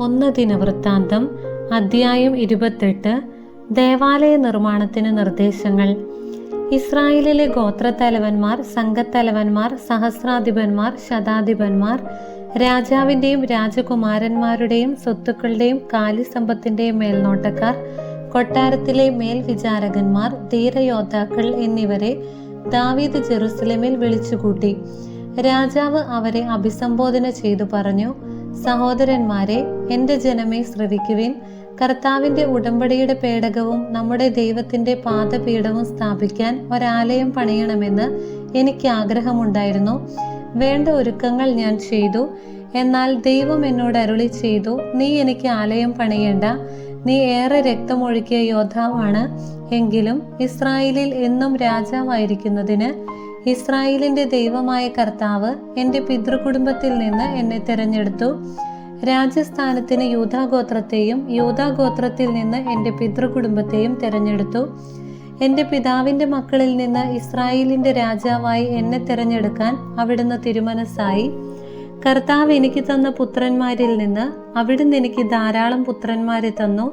ഒന്ന് ദിനവൃത്താന്തം അധ്യായം ഇരുപത്തെട്ട് ദേവാലയ നിർമ്മാണത്തിന് നിർദ്ദേശങ്ങൾ. ഇസ്രായേലിലെ ഗോത്രത്തലവന്മാർ സംഘത്തലവന്മാർ സഹസ്രാധിപന്മാർ ശതാധിപന്മാർ രാജാവിന്റെയും രാജകുമാരന്മാരുടെയും സ്വത്തുക്കളുടെയും കാലിസമ്പത്തിന്റെയും മേൽനോട്ടക്കാർ കൊട്ടാരത്തിലെ മേൽവിചാരകന്മാർ ധീരയോദ്ധാക്കൾ എന്നിവരെ ദാവീദ് ജെറുസലേമിൽ വിളിച്ചുകൂട്ടി. രാജാവ് അവരെ അഭിസംബോധന ചെയ്തു പറഞ്ഞു സഹോദരന്മാരെ എന്റെ ജനമേ ശ്രവിക്കുവിൻ. കർത്താവിന്റെ ഉടമ്പടിയുടെ പേടകവും നമ്മുടെ ദൈവത്തിന്റെ പാദപീഠവും സ്ഥാപിക്കാൻ ഒരാലയം പണിയണമെന്ന് എനിക്ക് ആഗ്രഹമുണ്ടായിരുന്നു. വേണ്ട ഒരുക്കങ്ങൾ ഞാൻ ചെയ്തു. എന്നാൽ ദൈവം എന്നോട് അരുളി ചെയ്തു നീ എനിക്ക് ആലയം പണിയേണ്ട. നീ ഏറെ രക്തമൊഴുക്കിയ യോദ്ധാവാണ് എങ്കിലും ഇസ്രായേലിൽ എന്നും രാജാവായിരിക്കുന്നതിന് ഇസ്രായേലിന്റെ ദൈവമായ കർത്താവ് എന്റെ പിതൃകുടുംബത്തിൽ നിന്ന് എന്നെ തിരഞ്ഞെടുത്തു. രാജസ്ഥാനത്തിന് യൂതാഗോത്രത്തെയും യൂതാഗോത്രത്തിൽ നിന്ന് എന്റെ പിതൃകുടുംബത്തെയും തിരഞ്ഞെടുത്തു. എന്റെ പിതാവിന്റെ മക്കളിൽ നിന്ന് ഇസ്രായേലിന്റെ രാജാവായി എന്നെ തിരഞ്ഞെടുക്കാൻ അവിടുന്ന് തിരുമനസ്സായി. കർത്താവ് എനിക്ക് തന്ന പുത്രന്മാരിൽ നിന്ന് അവിടുന്ന് എനിക്ക് ധാരാളം പുത്രന്മാരെ തന്നു.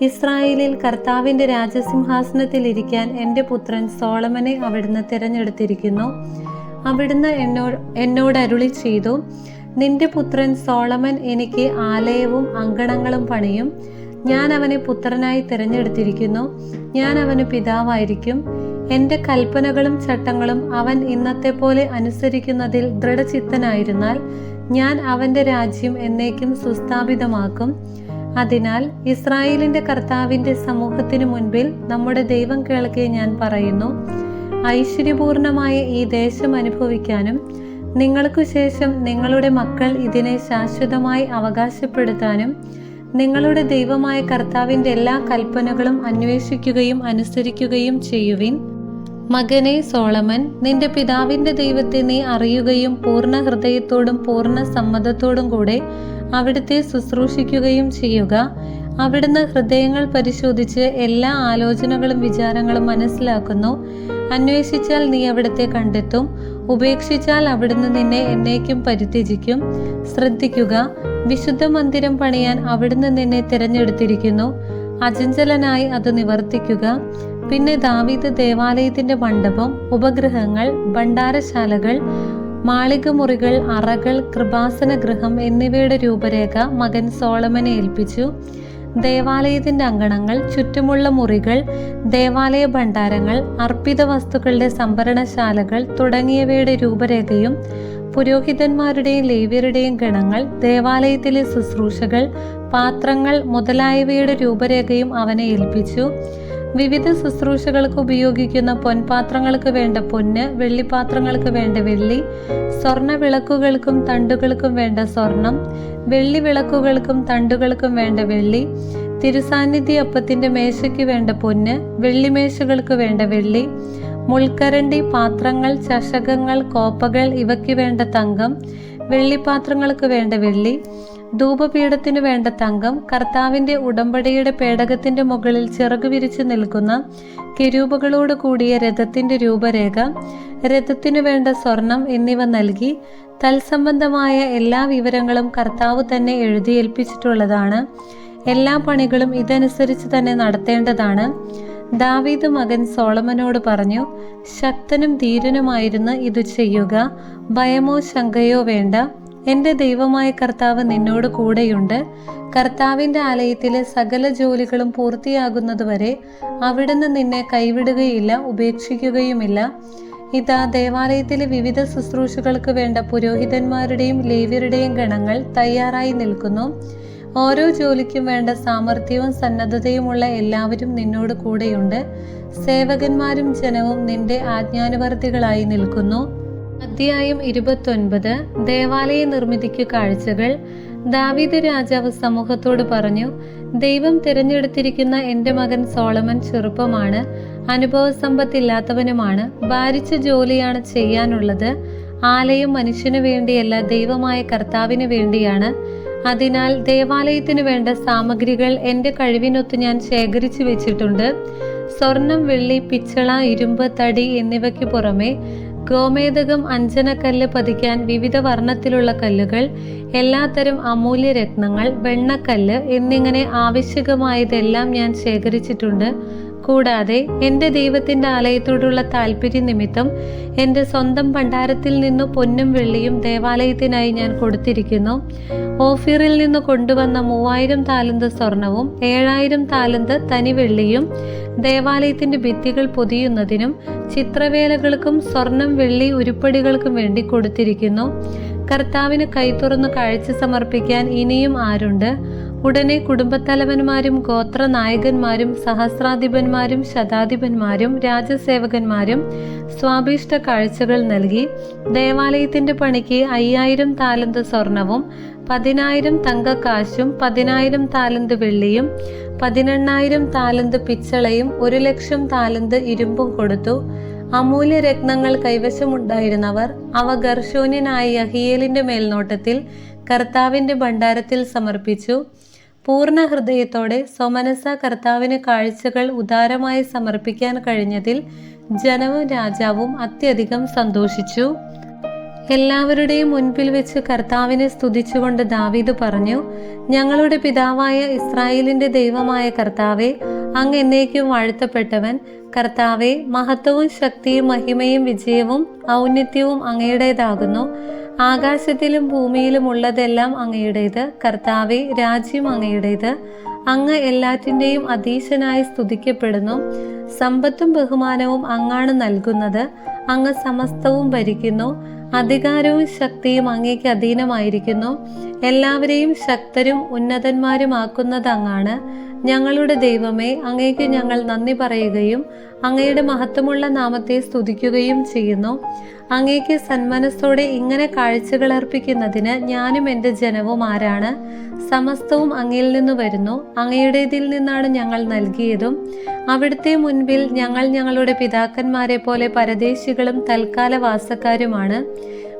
ഇസ്രായേലിൽ കർത്താവിന്റെ രാജസിംഹാസനത്തിൽ ഇരിക്കാൻ എന്റെ പുത്രൻ സോളമനെ അവിടുന്ന് തിരഞ്ഞെടുത്തിരിക്കുന്നു. അവിടുന്ന് എന്നോട് എന്നോട് അരുളി ചെയ്തു നിന്റെ പുത്രൻ സോളമൻ എനിക്ക് ആലയവും അങ്കണങ്ങളും പണിയും. ഞാൻ അവനെ പുത്രനായി തിരഞ്ഞെടുത്തിരിക്കുന്നു. ഞാൻ അവന് പിതാവായിരിക്കും. എന്റെ കൽപ്പനകളും ചട്ടങ്ങളും അവൻ ഇന്നത്തെ പോലെ അനുസരിക്കുന്നതിൽ ദൃഢചിത്തനായിരുന്നാൽ ഞാൻ അവന്റെ രാജ്യം എന്നേക്കും സുസ്ഥാപിതമാക്കും. അതിനാൽ ഇസ്രായേലിന്റെ കർത്താവിന്റെ സമൂഹത്തിനു മുൻപിൽ നമ്മുടെ ദൈവം കേൾക്കെ ഞാൻ പറയുന്നു. ഐശ്വര്യപൂർണമായ ഈ ദേശം അനുഭവിക്കാനും നിങ്ങൾക്കു ശേഷം നിങ്ങളുടെ മക്കൾ ഇതിനെ ശാശ്വതമായി അവകാശപ്പെടുത്താനും നിങ്ങളുടെ ദൈവമായ കർത്താവിന്റെ എല്ലാ കൽപ്പനകളും അന്വേഷിക്കുകയും അനുസരിക്കുകയും ചെയ്യുവിൻ. മകനെ സോളമൻ നിന്റെ പിതാവിന്റെ ദൈവത്തെ നീ അറിയുകയും പൂർണ ഹൃദയത്തോടും പൂർണ സമ്മതത്തോടും കൂടെ അവിടുത്തെ ശുശ്രൂഷിക്കുകയും ചെയ്യുക. അവിടുന്ന് ഹൃദയങ്ങൾ പരിശോധിച്ച് എല്ലാ ആലോചനകളും വിചാരങ്ങളും മനസ്സിലാക്കുന്നു. അന്വേഷിച്ചാൽ നീ അവിടുത്തെ കണ്ടെത്തും. ഉപേക്ഷിച്ചാൽ അവിടുന്ന് നിന്നെ എന്നേക്കും പരിത്യജിക്കും. ശ്രദ്ധിക്കുക വിശുദ്ധ മന്ദിരം പണിയാൻ അവിടുന്ന് നിന്നെ തിരഞ്ഞെടുത്തിരിക്കുന്നു. അചഞ്ചലനായി അത് നിവർത്തിക്കുക. പിന്നെ ദാവീദ് ദേവാലയത്തിന്റെ മണ്ഡപം ഉപഗ്രഹങ്ങൾ ഭണ്ഡാരശാലകൾ മാളികമുറികൾ അറകൾ കൃപാസന ഗൃഹം എന്നിവയുടെ രൂപരേഖ മകൻ സോളമനെ ഏൽപ്പിച്ചു. ദേവാലയത്തിന്റെ അങ്കണങ്ങൾ ചുറ്റുമുള്ള മുറികൾ ദേവാലയ ഭണ്ഡാരങ്ങൾ അർപ്പിത വസ്തുക്കളുടെ സംഭരണശാലകൾ തുടങ്ങിയവയുടെ രൂപരേഖയും പുരോഹിതന്മാരുടെയും ലേവ്യരുടെയും ഗണങ്ങൾ ദേവാലയത്തിലെ ശുശ്രൂഷകൾ പാത്രങ്ങൾ മുതലായവയുടെ രൂപരേഖയും അവനെ ഏൽപ്പിച്ചു. വിവിധ ശുശ്രൂഷകൾക്ക് ഉപയോഗിക്കുന്ന പൊൻപാത്രങ്ങൾക്ക് വേണ്ട പൊന്ന് വെള്ളിപാത്രങ്ങൾക്ക് വേണ്ട വെള്ളി സ്വർണ വിളക്കുകൾക്കും തണ്ടുകൾക്കും വേണ്ട സ്വർണം വെള്ളി വിളക്കുകൾക്കും തണ്ടുകൾക്കും വേണ്ട വെള്ളി തിരുസാന്നിധ്യ അപ്പത്തിന്റെ മേശയ്ക്ക് വേണ്ട പൊന്ന് വെള്ളിമേശകൾക്ക് വേണ്ട വെള്ളി മുൾക്കരണ്ടി പാത്രങ്ങൾ ചഷകങ്ങൾ കോപ്പകൾ ഇവയ്ക്ക് വേണ്ട തങ്കം വെള്ളിപ്പാത്രങ്ങൾക്ക് വേണ്ട വെള്ളി ധൂപപീഠത്തിനു വേണ്ട തങ്കം കർത്താവിന്റെ ഉടമ്പടിയുടെ പേടകത്തിന്റെ മുകളിൽ ചിറകു വിരിച്ചു നിൽക്കുന്ന കിരൂപകളോട് കൂടിയ രഥത്തിന്റെ രൂപരേഖ രഥത്തിനു വേണ്ട സ്വർണം എന്നിവ നൽകി തത്സംബന്ധമായ എല്ലാ വിവരങ്ങളും കർത്താവ് തന്നെ എഴുതിയേൽപ്പിച്ചിട്ടുള്ളതാണ്. എല്ലാ പണികളും ഇതനുസരിച്ച് തന്നെ നടത്തേണ്ടതാണ്. ദാവീദ് മകൻ സോളമനോട് പറഞ്ഞു ശക്തനും ധീരനുമായിരുന്ന് ഇത് ചെയ്യുക. ഭയമോ ശങ്കയോ വേണ്ട. എന്റെ ദൈവമായ കർത്താവ് നിന്നോട് കൂടെയുണ്ട്. കർത്താവിന്റെ ആലയത്തിലെ സകല ജോലികളും പൂർത്തിയാകുന്നതുവരെ അവിടുന്ന് നിന്നെ കൈവിടുകയില്ല ഉപേക്ഷിക്കുകയുമില്ല. ഇതാ ദേവാലയത്തിലെ വിവിധ ശുശ്രൂഷകൾക്ക് വേണ്ട പുരോഹിതന്മാരുടെയും ലേവ്യരുടെയും ഗണങ്ങൾ തയ്യാറായി നിൽക്കുന്നു. ഓരോ ജോലിക്കും വേണ്ട സാമർഥ്യവും സന്നദ്ധതയുമുള്ള എല്ലാവരും നിന്നോട് കൂടെയുണ്ട്. സേവകന്മാരും ജനവും നിന്റെ ആജ്ഞാനുവർത്തികളായി നിൽക്കുന്നു. അധ്യായം ഇരുപത്തൊൻപത്. ദേവാലയ നിർമ്മിതിക്ക് കാഴ്ചകൾ. ദാവീദ് രാജാവ് സമൂഹത്തോട് പറഞ്ഞു ദൈവം തിരഞ്ഞെടുത്തിരിക്കുന്ന എന്റെ മകൻ സോളമൻ ചെറുപ്പമാണ്. അനുഭവ സമ്പത്തില്ലാത്തവനുമാണ് ഭാരിച്ച ജോലിയാണ് ചെയ്യാനുള്ളത്. ആലയം മനുഷ്യനു വേണ്ടിയല്ല ദൈവമായ കർത്താവിന് വേണ്ടിയാണ്. അതിനാൽ ദേവാലയത്തിന് വേണ്ട സാമഗ്രികൾ എന്റെ കഴിവിനൊത്ത് ഞാൻ ശേഖരിച്ചു വെച്ചിട്ടുണ്ട്. സ്വർണം വെള്ളി പിച്ചള ഇരുമ്പ് തടി എന്നിവയ്ക്ക് പുറമെ ഗോമേതകം അഞ്ജനക്കല്ല് പതിക്കാൻ വിവിധ വർണത്തിലുള്ള കല്ലുകൾ എല്ലാത്തരം അമൂല്യ രത്നങ്ങൾ വെണ്ണക്കല്ല് എന്നിങ്ങനെ ആവശ്യകമായതെല്ലാം ഞാൻ ശേഖരിച്ചിട്ടുണ്ട്. കൂടാതെ എന്റെ ദൈവത്തിന്റെ ആലയത്തോടുള്ള താല്പര്യ നിമിത്തം എന്റെ സ്വന്തം ഭണ്ഡാരത്തിൽ നിന്ന് പൊന്നും വെള്ളിയും ദേവാലയത്തിനായി ഞാൻ കൊടുത്തിരിക്കുന്നു. ഓഫീറിൽ നിന്ന് കൊണ്ടുവന്ന മൂവായിരം താലന്ത് സ്വർണവും ഏഴായിരം താലന്ത് തനി വെള്ളിയും ദേവാലയത്തിന്റെ ഭിത്തികൾ പൊതിയുന്നതിനും ചിത്രവേലകൾക്കും സ്വർണം വെള്ളി ഉരുപ്പടികൾക്കും വേണ്ടി കൊടുത്തിരിക്കുന്നു. കർത്താവിന് കൈ തുറന്ന് കാഴ്ച സമർപ്പിക്കാൻ ഇനിയും ആരുണ്ട്? ഉടനെ കുടുംബത്തലവന്മാരും ഗോത്രനായകന്മാരും സഹസ്രാധിപന്മാരും ശതാധിപന്മാരും രാജസേവകന്മാരും സ്വാഭിഷ്ട കാഴ്ചകൾ നൽകി. ദേവാലയത്തിന്റെ പണിക്ക് അയ്യായിരം താലന്ത് സ്വർണവും പതിനായിരം തങ്കക്കാശും പതിനായിരം താലന്ത് വെള്ളിയും പതിനെണ്ണായിരം താലന്ത് പിച്ചളയും ഒരു ലക്ഷം താലന്ത് ഇരുമ്പും കൊടുത്തു. അമൂല്യ രത്നങ്ങൾ കൈവശമുണ്ടായിരുന്നവർ അവ ഗർഷോന്യനായ യഹിയേലിന്റെ മേൽനോട്ടത്തിൽ കർത്താവിന്റെ ഭണ്ഡാരത്തിൽ സമർപ്പിച്ചു. പൂർണ ഹൃദയത്തോടെ സ്വമനസ കർത്താവിന് കാഴ്ചകൾ ഉദാരമായി സമർപ്പിക്കാൻ കഴിഞ്ഞതിൽ ജനവും രാജാവും അത്യധികം സന്തോഷിച്ചു. എല്ലാവരുടെയും മുൻപിൽ വെച്ച് കർത്താവിനെ സ്തുതിച്ചുകൊണ്ട് ദാവീദ് പറഞ്ഞു ഞങ്ങളുടെ പിതാവായ ഇസ്രായേലിന്റെ ദൈവമായ കർത്താവെ അങ്ങ് എന്നേക്കും വാഴ്ത്തപ്പെട്ടവൻ. കർത്താവെ മഹത്വവും ശക്തിയും മഹിമയും വിജയവും ഔന്നത്യവും അങ്ങയുടേതാകുന്നു. ആകാശത്തിലും ഭൂമിയിലും ഉള്ളതെല്ലാം അങ്ങയുടേത്. കർത്താവെ രാജ്യം അങ്ങയുടേത്. അങ്ങ് എല്ലാറ്റിന്റെയും അധീശനായി സ്തുതിക്കപ്പെടുന്നു. സമ്പത്തും ബഹുമാനവും അങ്ങാണ് നൽകുന്നത്. അങ്ങ് സമസ്തവും ഭരിക്കുന്നു. അധികാരവും ശക്തിയും അങ്ങേക്ക് അധീനമായിരിക്കുന്നു. എല്ലാവരെയും ശക്തരും ഉന്നതന്മാരുമാക്കുന്നത് അങ്ങാണ്. ഞങ്ങളുടെ ദൈവമേ അങ്ങേക്ക് ഞങ്ങൾ നന്ദി പറയുകയും അങ്ങയുടെ മഹത്വമുള്ള നാമത്തെ സ്തുതിക്കുകയും ചെയ്യുന്നു. അങ്ങേക്ക് സന്മനസ്സോടെ ഇങ്ങനെ കാഴ്ചകൾ അർപ്പിക്കുന്നതിന് ഞാനും എന്റെ ജനവും ആരാണ്? സമസ്തവും അങ്ങയിൽ നിന്ന് വരുന്നു. അങ്ങയുടേതിൽ നിന്നാണ് ഞങ്ങൾ നൽകിയതും. അവിടുത്തെ മുൻപിൽ ഞങ്ങൾ ഞങ്ങളുടെ പിതാക്കന്മാരെ പോലെ പരദേശികളും തൽക്കാല വാസക്കാരുമാണ്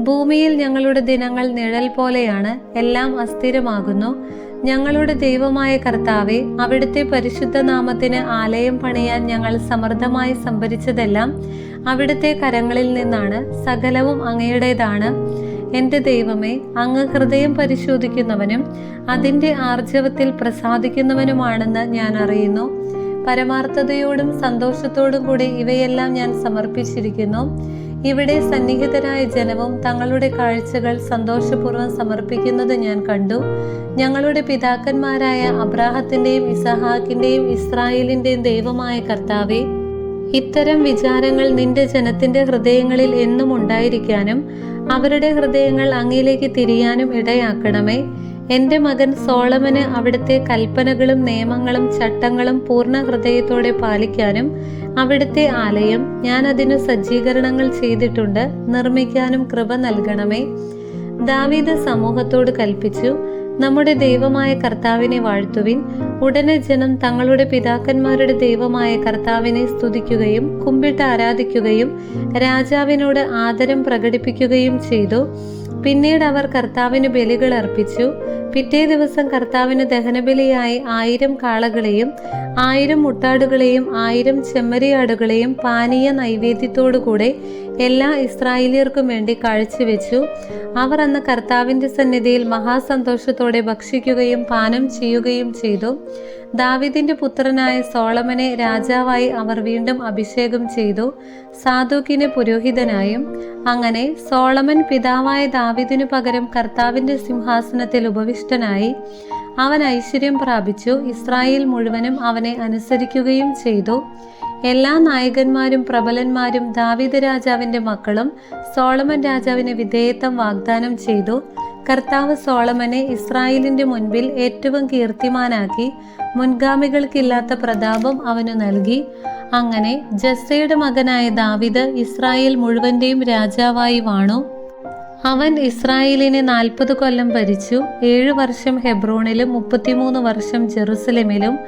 ഭൂമിയിൽ ഞങ്ങളുടെ ദിനങ്ങൾ നിഴൽ പോലെയാണ് എല്ലാം അസ്ഥിരമാകുന്നു. ഞങ്ങളുടെ ദൈവമായ കർത്താവെ അവിടുത്തെ പരിശുദ്ധ നാമത്തിന് ആലയം പണിയാൻ ഞങ്ങൾ സമൃദ്ധമായി സംഭരിച്ചതെല്ലാം അവിടുത്തെ കരങ്ങളിൽ നിന്നാണ് സകലവും അങ്ങയുടേതാണ്. എന്റെ ദൈവമേ അങ്ങ് ഹൃദയം പരിശോധിക്കുന്നവനും അതിന്റെ ആർജവത്തിൽ പ്രസാദിക്കുന്നവനുമാണെന്ന് ഞാൻ അറിയുന്നു. പരമാർത്ഥതയോടും സന്തോഷത്തോടും കൂടി ഇവയെല്ലാം ഞാൻ സമർപ്പിച്ചിരിക്കുന്നു. ഇവിടെ സന്നിഹിതരായ ജനവും തങ്ങളുടെ കാഴ്ചകൾ സന്തോഷപൂർവം സമർപ്പിക്കുന്നത് ഞാൻ കണ്ടു. ഞങ്ങളുടെ പിതാക്കന്മാരായ അബ്രാഹത്തിന്റെയും ഇസഹാക്കിന്റെയും ഇസ്രായേലിന്റെയും ദൈവമായ കർത്താവെ ഇത്തരം വിചാരങ്ങൾ നിന്റെ ജനത്തിന്റെ ഹൃദയങ്ങളിൽ എന്നും ഉണ്ടായിരിക്കാനും അവരുടെ ഹൃദയങ്ങൾ അങ്ങിലേക്ക് തിരിയാനും ഇടയാക്കണമേ. എന്റെ മകൻ സോളമന് അവിടുത്തെ കൽപ്പനകളും നിയമങ്ങളും ചട്ടങ്ങളും പൂർണ ഹൃദയത്തോടെ പാലിക്കാനും അവിടുത്തെ ആലയം ഞാൻ അതിനു സജ്ജീകരണങ്ങൾ ചെയ്തിട്ടുണ്ട്. നിർമ്മിക്കാനും കൃപ നൽകണമേ. ദാവീദ് സമൂഹത്തോട് കൽപ്പിച്ചു നമ്മുടെ ദൈവമായ കർത്താവിനെ വാഴ്ത്തുവിൻ. ഉടനെ ജനം തങ്ങളുടെ പിതാക്കന്മാരുടെ ദൈവമായ കർത്താവിനെ സ്തുതിക്കുകയും കുമ്പിട്ട് ആരാധിക്കുകയും രാജാവിനോട് ആദരം പ്രകടിപ്പിക്കുകയും ചെയ്തു. പിന്നീട് അവർ കർത്താവിന് ബലികൾ അർപ്പിച്ചു. പിറ്റേ ദിവസം കർത്താവിന് ദഹനബലിയായി ആയിരം കാളകളെയും ആയിരം മുട്ടാടുകളെയും ആയിരം ചെമ്മരിയാടുകളെയും പാനീയ നൈവേദ്യത്തോടുകൂടെ എല്ലാ ഇസ്രായേലിയർക്കും വേണ്ടി കാഴ്ചവെച്ചു. അവർ അന്ന് കർത്താവിന്റെ സന്നിധിയിൽ മഹാസന്തോഷത്തോടെ ഭക്ഷിക്കുകയും പാനം ചെയ്യുകയും ചെയ്തു. ദാവിദിന്റെ പുത്രനായ സോളമനെ രാജാവായി അവർ വീണ്ടും അഭിഷേകം ചെയ്തു. സാധുക്കിനെ പുരോഹിതനായും അങ്ങനെ സോളമൻ പിതാവായ ദാവിദിനു പകരം കർത്താവിന്റെ സിംഹാസനത്തിൽ ഉപവിഷ്ടനായി. അവൻ ഐശ്വര്യം പ്രാപിച്ചു. ഇസ്രായേൽ മുഴുവനും അവനെ അനുസരിക്കുകയും ചെയ്തു. എല്ലാ നായകന്മാരും പ്രബലന്മാരും ദാവിദ് രാജാവിന്റെ മക്കളും സോളമൻ രാജാവിന് വിധേയത്വം വാഗ്ദാനം ചെയ്തു. കർത്താവ് സോളമനെ ഇസ്രായേലിന്റെ മുൻപിൽ ഏറ്റവും കീർത്തിമാനാക്കി മുൻഗാമികൾക്കില്ലാത്ത പ്രതാപം അവനു നൽകി. അങ്ങനെ ജസ്സയുടെ മകനായ ദാവിദ് ഇസ്രായേൽ മുഴുവന്റെയും രാജാവായി വാണു. അവൻ ഇസ്രായേലിനെ നാൽപ്പത് കൊല്ലം ഭരിച്ചു ഏഴു വർഷം ഹെബ്രോണിലും മുപ്പത്തിമൂന്ന് വർഷം ജെറുസലേമിലും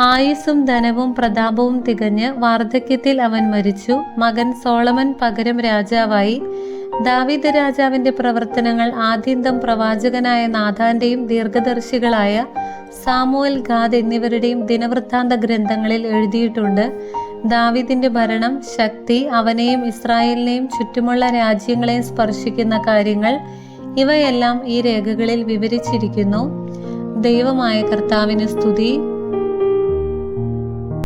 ആയുസ്സും ധനവും പ്രതാപവും തികഞ്ഞ് വാർദ്ധക്യത്തിൽ അവൻ മരിച്ചു. മകൻ സോളമൻ പകരം രാജാവായി. ദാവീദ് രാജാവിന്റെ പ്രവർത്തനങ്ങൾ ആദ്യന്തം പ്രവാചകനായ നാഥാന്റെയും ദീർഘദർശികളായ സാമുവൽ ഖാദ് എന്നിവരുടെയും ദിനവൃത്താന്ത ഗ്രന്ഥങ്ങളിൽ എഴുതിയിട്ടുണ്ട്. ദാവിദിന്റെ ഭരണം ശക്തി അവനെയും ഇസ്രായേലിനെയും ചുറ്റുമുള്ള രാജ്യങ്ങളെയും സ്പർശിക്കുന്ന കാര്യങ്ങൾ ഇവയെല്ലാം ഈ രേഖകളിൽ വിവരിച്ചിരിക്കുന്നു. ദൈവമായ കർത്താവിന് സ്തുതി.